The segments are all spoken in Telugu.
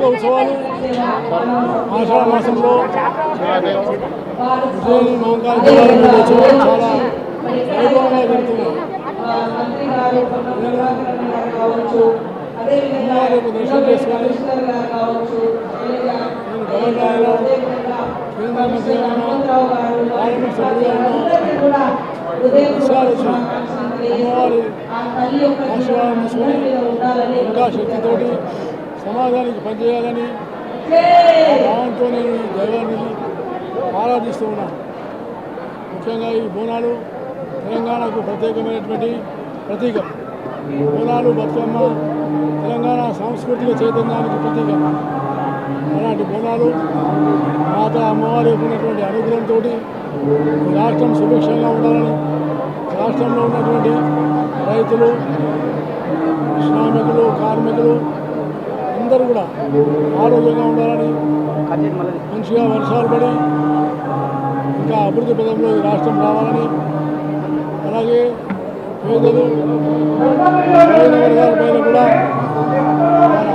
పండుగ ఉత్సవాలు ఆషాఢ మాసంలో ఉజ్జయిని మహంకాళ దేవాలయంలో ఉత్సవాలు చాలా వైభవంగా జరుగుతున్నాయి యొక్క దర్శనం చేసుకొని నేను గవర్నర్ ఆయన కేంద్ర మంత్రి అయినా పార్లమెంట్ సభ్యులుగా ఉన్నా విషయాలు వచ్చి అమ్మవారి ఆశీర్వాదం తీసుకొని ఇంకా శక్తితోటి సమాజానికి పనిచేయాలని భావంతో నేను దైవాన్ని ఆరాధిస్తూ ఉన్నాను ముఖ్యంగా ఈ బోనాలు తెలంగాణకు ప్రత్యేకమైనటువంటి ప్రతీక. బోనాలు బతుకమ్మ తెలంగాణ సాంస్కృతిక చైతన్యానికి ప్రతీక. అలాంటి బోనాలు మాత అమ్మవారి ఉన్నటువంటి అనుగ్రహంతో రాష్ట్రం సుభిక్షంగా ఉండాలని రాష్ట్రంలో ఉన్నటువంటి రైతులు శ్రామికులు కార్మికులు అందరూ కూడా ఆరోగ్యంగా ఉండాలని మంచిగా వర్షాలు పడి ఇంకా అభివృద్ధి పదంలో ఈ రాష్ట్రం రావాలని అలాగే పేదలు వర్గాల పైన కూడా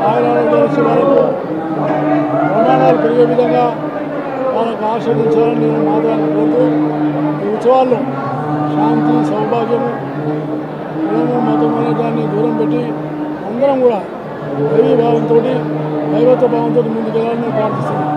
ఆయురారోగ్యాలు వాళ్ళకు ప్రమాణాలు పెరిగే విధంగా వాళ్ళకు ఆస్వాదించాలని నేను మాత్రాన్ని కోరుతూ ఈ ఉత్సవాల్లో శాంతి సౌభాగ్యము కులము మతం అనే దాన్ని దూరం పెట్టి అందరం కూడా దైవ భావంతో దైవత్వ భావంతో ముందుకు వెళ్ళాలని ప్రార్థిస్తున్నాను.